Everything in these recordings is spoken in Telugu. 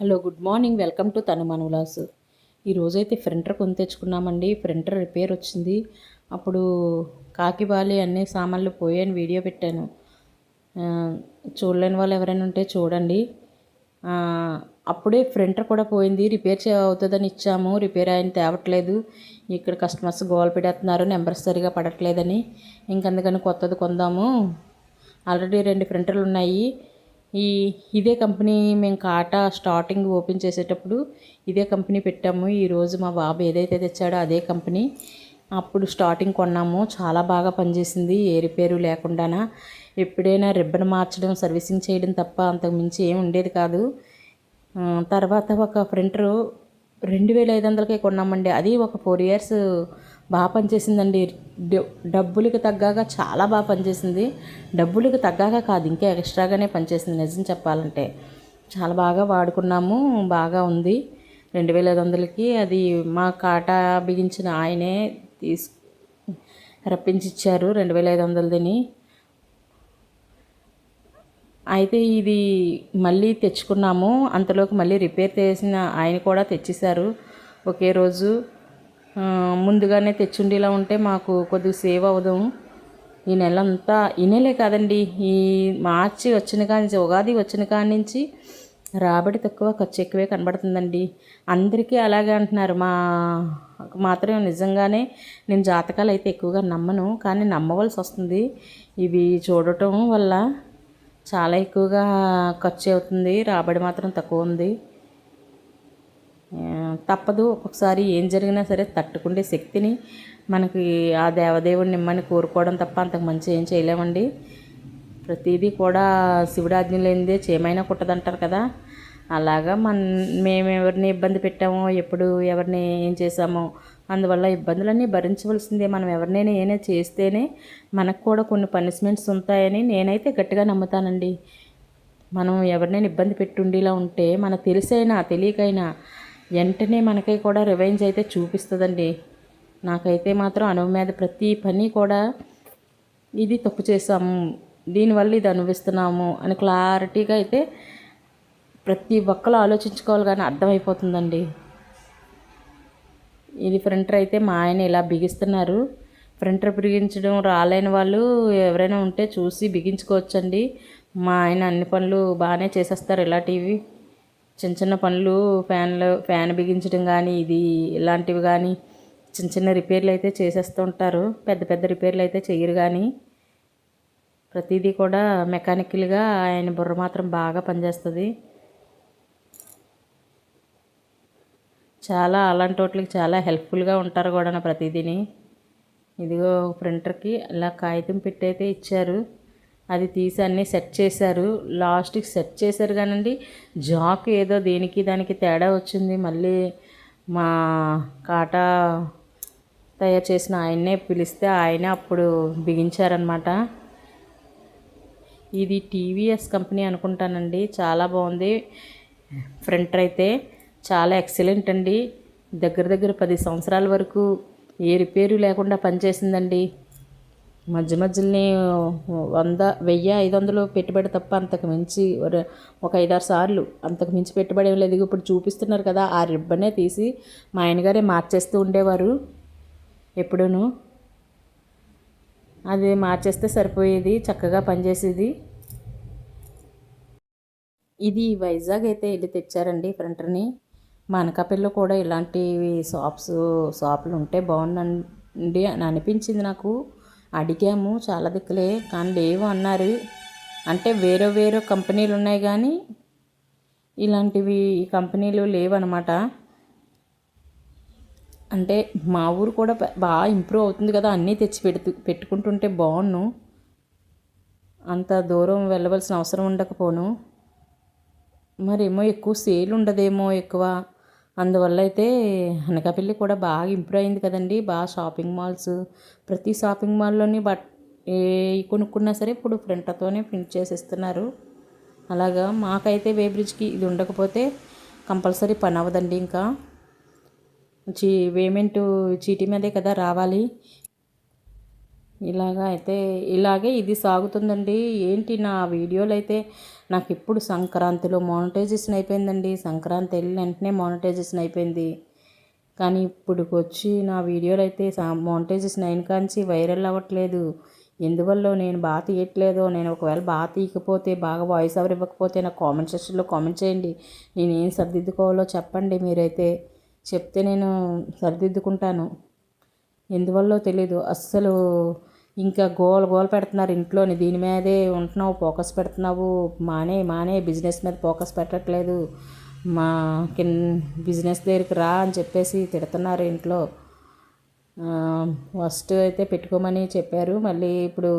Hello good morning. Welcome to తను మనులాస్ ఈరోజైతే ప్రింటర్ కొని తెచ్చుకున్నామండి ప్రింటర్ రిపేర్ వచ్చింది. అప్పుడు కాకిబాలి అన్ని సామాన్లు పోయాయని వీడియో పెట్టాను. చూడలేని వాళ్ళు ఎవరైనా ఉంటే చూడండి. అప్పుడే ప్రింటర్ కూడా పోయింది. రిపేర్ చే అవుతుందని ఇచ్చాము. రిపేర్ ఆయన తేవట్లేదు. ఇక్కడ కస్టమర్స్ గోల్ పెడేస్తున్నారు. నెంబర్స్ సరిగా పడట్లేదని. ఇంకందుకని కొత్తది కొందాము. ఆల్రెడీ రెండు ప్రింటర్లు ఉన్నాయి. ఈ ఇదే కంపెనీ మేము కాటా స్టార్టింగ్ ఓపెన్ చేసేటప్పుడు ఇదే కంపెనీ పెట్టాము. ఈరోజు మా బాబు ఏదైతే తెచ్చాడో అదే కంపెనీ. అప్పుడు స్టార్టింగ్ కొన్నాము. చాలా బాగా పనిచేసింది. ఏ రిపేరు లేకుండానా. ఎప్పుడైనా రిబ్బన్ మార్చడం సర్వీసింగ్ చేయడం తప్ప అంతకు మించి ఏం ఉండేది కాదు. తర్వాత ఒక ప్రింటరు రెండు వేల ఐదు వందలకే కొన్నామండి. అది ఒక ఫోర్ ఇయర్స్ బాగా పనిచేసిందండి. డ- డబ్బులకి తగ్గాక చాలా బాగా పనిచేసింది. డబ్బులకి తగ్గాక కాదు ఇంకా ఎక్స్ట్రాగానే పనిచేసింది నిజం చెప్పాలంటే. చాలా బాగా వాడుకున్నాము బాగా ఉంది. రెండు వేల ఐదు వందలకి అది మా కాటా బిగించిన ఆయనే తీసు రప్పించిచ్చారు రెండు వేల ఐదు వందలదిని. అయితే ఇది మళ్ళీ తెచ్చుకున్నాము అంతలోకి మళ్ళీ రిపేర్ చేసిన ఆయన కూడా తెచ్చేశారు. ఒకే రోజు ముందుగానే తెచ్చుండేలా ఉంటే మాకు కొద్దిగా సేవ్ అవుదాం ఈ నెల అంతా ఈ నెలే కాదండి ఈ మార్చి వచ్చిన కాడి నుంచి ఉగాది వచ్చిన కాడి నుంచి రాబడి తక్కువ ఖర్చు ఎక్కువే కనబడుతుందండి. అందరికీ అలాగే అంటున్నారు. మా మాత్రం నిజంగానే నేను జాతకాలు అయితే ఎక్కువగా నమ్మను కానీ నమ్మవలసి వస్తుంది. ఇవి చూడటం వల్ల చాలా ఎక్కువగా ఖర్చు అవుతుంది రాబడి మాత్రం తక్కువ ఉంది. తప్పదు. ఒక్కొక్కసారి ఏం జరిగినా సరే తట్టుకునే శక్తిని మనకి ఆ దేవదేవుడిని నిమ్మని కోరుకోవడం తప్ప అంతకు మంచి ఏం చేయలేమండి. ప్రతిదీ కూడా శివుడు లేనిదే చేమైనా కుట్టదంటారు కదా. అలాగా మన మేము ఎవరిని ఇబ్బంది పెట్టామో ఎప్పుడు ఎవరిని ఏం చేసామో అందువల్ల ఇబ్బందులన్నీ భరించవలసిందే. మనం ఎవరినైనా ఏమైనా చేస్తేనే మనకు కూడా కొన్ని పనిష్మెంట్స్ ఉంటాయని నేనైతే గట్టిగా నమ్ముతానండి. మనం ఎవరినైనా ఇబ్బంది పెట్టుండేలా ఉంటే మనకు తెలిసైనా తెలియకైనా వెంటనే మనకై కూడా రివెంజ్ అయితే చూపిస్తుందండి. నాకైతే మాత్రం అనువు మీద ప్రతి పని కూడా ఇది తప్పు చేసాము దీనివల్ల ఇది అనుభవిస్తున్నాము అని క్లారిటీగా అయితే ప్రతి ఒక్కరు ఆలోచించుకోవాలి కానీ అర్థమైపోతుందండి. ఇది ప్రింటర్ అయితే మా ఆయన ఇలా బిగిస్తున్నారు. ప్రింటర్ బిగించడం రాలేని వాళ్ళు ఎవరైనా ఉంటే చూసి బిగించుకోవచ్చండి. మా ఆయన అన్ని పనులు బాగానే చేసేస్తారు ఇలాంటివి. చిన్న చిన్న పనులు ఫ్యాన్లు ఫ్యాన్ బిగించడం కానీ ఇది ఇలాంటివి కానీ చిన్న చిన్న రిపేర్లు అయితే చేసేస్తూ ఉంటారు. పెద్ద పెద్ద రిపేర్లు అయితే చేయరు కానీ ప్రతిదీ కూడా మెకానికల్గా ఆయన బుర్ర మాత్రం బాగా పనిచేస్తుంది. చాలా అలాంటి వాటికి చాలా హెల్ప్ఫుల్గా ఉంటారు కూడా నా ప్రతిదీని. ఇదిగో ప్రింటర్కి ఇలా కాగితం పెట్టి అయితే ఇచ్చారు. అది తీసి అన్నీ సెట్ చేశారు. లాస్ట్కి సెట్ చేశారు కానండి. జాక్ ఏదో దేనికి దానికి తేడా వచ్చింది. మళ్ళీ మా కాటా తయారు చేసిన ఆయన్నే పిలిస్తే ఆయనే అప్పుడు బిగించారనమాట ఇది టీవీఎస్ కంపెనీ అనుకుంటానండి. చాలా బాగుంది. ఫ్రంటర్ అయితే చాలా ఎక్సలెంట్ అండి. దగ్గర దగ్గర పది సంవత్సరాల వరకు ఏ రిపేరు లేకుండా పనిచేసిందండి. మధ్య మధ్యలోనే వంద వెయ్యి ఐదు వందలు పెట్టుబడి తప్ప అంతకు మించి ఒక- ఐదారు సార్లు అంతకు మించి పెట్టుబడి ఏం లేదు. ఇప్పుడు చూపిస్తున్నారు కదా ఆ రిబ్బనే తీసి మా ఆయనగారే మార్చేస్తూ ఉండేవారు ఎప్పుడూను. అది మార్చేస్తే సరిపోయేది చక్కగా పనిచేసేది. ఇది వైజాగ్ అయితే వెళ్ళి తెచ్చారండి ప్రింటర్ని. మా అనకాపల్లిలో కూడా ఇలాంటివి షాప్స్ షాపులు ఉంటే బాగుందండి అని అనిపించింది నాకు. అడిగాము చాలా దిక్కులే. కానీ లేవు అన్నారు. అంటే వేరే వేరే కంపెనీలు ఉన్నాయి కానీ ఇలాంటివి ఈ కంపెనీలు లేవన్నమాట. అంటే మా ఊరు కూడా బాగా ఇంప్రూవ్ అవుతుంది కదా అన్నీ తెచ్చి పెడుతూ పెట్టుకుంటుంటే బాగున్ను అంత దూరం వెళ్ళవలసిన అవసరం ఉండకపోను. మరేమో ఎక్కువ సేల్ ఉండదేమో ఎక్కువ. అందువల్ల అయితే అనకాపల్లి కూడా బాగా ఇంప్రూవ్ అయింది కదండి. బాగా షాపింగ్ మాల్స్ ప్రతి షాపింగ్ మాల్లోని బట్ ఏ కొనుక్కున్నా సరే ఇప్పుడు ప్రింటర్తోనే ప్రింట్ చేసేస్తున్నారు. అలాగా మాకైతే వేబ్రిడ్జ్కి ఇది ఉండకపోతే కంపల్సరీ పని అవ్వదండి ఇంకా. చీ పేమెంట్ చీటీ మీదే కదా రావాలి. ఇలాగా అయితే ఇలాగే ఇది సాగుతుందండి. ఏంటి నా వీడియోలు అయితే నాకు ఇప్పుడు సంక్రాంతిలో మానిటైజేషన్ అయిపోయిందండి. సంక్రాంతి వెళ్ళిన వెంటనే మానిటైజేషన్ అయిపోయింది. కానీ ఇప్పుడు వచ్చి నా వీడియోలు అయితే మానిటైజేషన్ అయిన కాంచి వైరల్ అవ్వట్లేదు. ఎందువల్ల నేను బాగా తీయట్లేదో నేను ఒకవేళ బాగా తీయకపోతే బాగా వాయిస్ ఎవరు ఇవ్వకపోతే నాకు కామెంట్ సెక్షన్లో కామెంట్ చేయండి. నేను ఏం సర్దిద్దుకోవాలో చెప్పండి మీరైతే. చెప్తే నేను సరిదిద్దుకుంటాను. ఎందువల్లో తెలీదు. అస్సలు ఇంకా గోల గోల పెడుతున్నారు ఇంట్లోని. దీని మీదే ఉంటున్నావు ఫోకస్ పెడుతున్నావు. మానే మానే బిజినెస్ మీద ఫోకస్ పెట్టట్లేదు. మా కిన్ బిజినెస్ దగ్గరికి రా అని చెప్పేసి తిడుతున్నారు ఇంట్లో. ఫస్ట్ అయితే పెట్టుకోమని చెప్పారు. మళ్ళీ ఇప్పుడు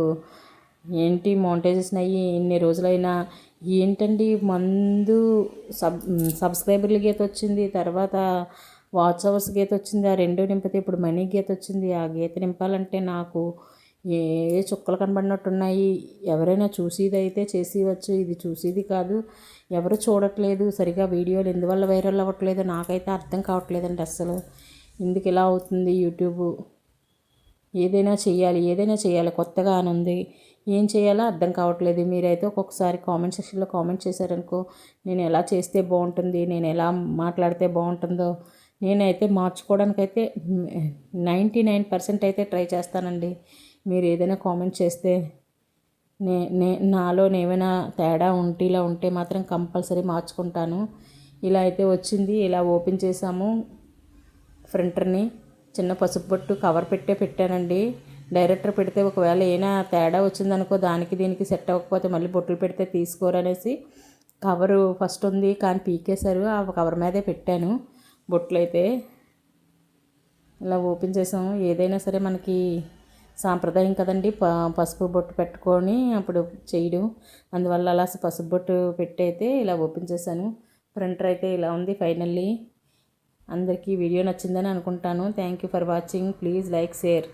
ఏంటి మోనిటైజేషన్ అయ్యి ఇన్ని రోజులైనా ఏంటండి మందు సబ్ సబ్స్క్రైబర్ల గీత వచ్చింది తర్వాత వాచ్ అవర్స్ గీత వచ్చింది ఆ రెండో నింపితే ఇప్పుడు మనీ గీత వచ్చింది ఆ గీత నింపాలంటే నాకు ఏ చుక్కలు కనబడినట్టున్నాయి? ఎవరైనా చూసేది అయితే చేసేవచ్చు ఇది చూసేది కాదు. ఎవరు చూడట్లేదు. సరిగా వీడియోలు ఎందువల్ల వైరల్ అవ్వట్లేదు? నాకైతే అర్థం కావట్లేదండి అస్సలు. ఎందుకు ఇలా అవుతుంది యూట్యూబ్? ఏదైనా చేయాలి. ఏదైనా చేయాలి. కొత్తగా అని ఉంది. ఏం చేయాలో అర్థం కావట్లేదు. మీరైతే ఒక్కొక్కసారి కామెంట్ సెక్షన్లో కామెంట్ చేశారనుకో నేను ఎలా చేస్తే బాగుంటుంది? నేను ఎలా మాట్లాడితే బాగుంటుందో? నేనైతే మార్చుకోవడానికైతే నైంటీ నైన్ పర్సెంట్ అయితే ట్రై చేస్తానండి. మీరు ఏదైనా కామెంట్ చేస్తే నే నే నాలో ఏమైనా తేడా ఉంటే ఇలా ఉంటే మాత్రం కంపల్సరీ మార్చుకుంటాను. ఇలా అయితే వచ్చింది. ఇలా ఓపెన్ చేసాము ప్రింటర్ని చిన్న పసుపు బొట్టు కవర్ పెట్టే పెట్టానండి. డైరెక్టర్ పెడితే ఒకవేళ ఏమైనా తేడా వచ్చిందనుకో దానికి దీనికి సెట్ అవ్వకపోతే మళ్ళీ బొట్టులు పెడితే తీసుకోరనేసి కవరు ఫస్ట్ ఉంది కానీ పీకేశారు. ఆ కవర్ మీదే పెట్టాను బొట్లు అయితే ఇలా ఓపెన్ చేసాము ఏదైనా సరే మనకి సాంప్రదాయం కదండి. ప పసుపు బొట్టు పెట్టుకొని అప్పుడు చేయడం. అందువల్ల అలా పసుపు బొట్టు పెట్టి అయితే ఇలా ఓపెన్ చేశాను. ప్రింటర్ అయితే ఇలా ఉంది ఫైనల్లీ. అందరికీ వీడియో నచ్చిందని అనుకుంటాను. Thank you for watching. Please like share.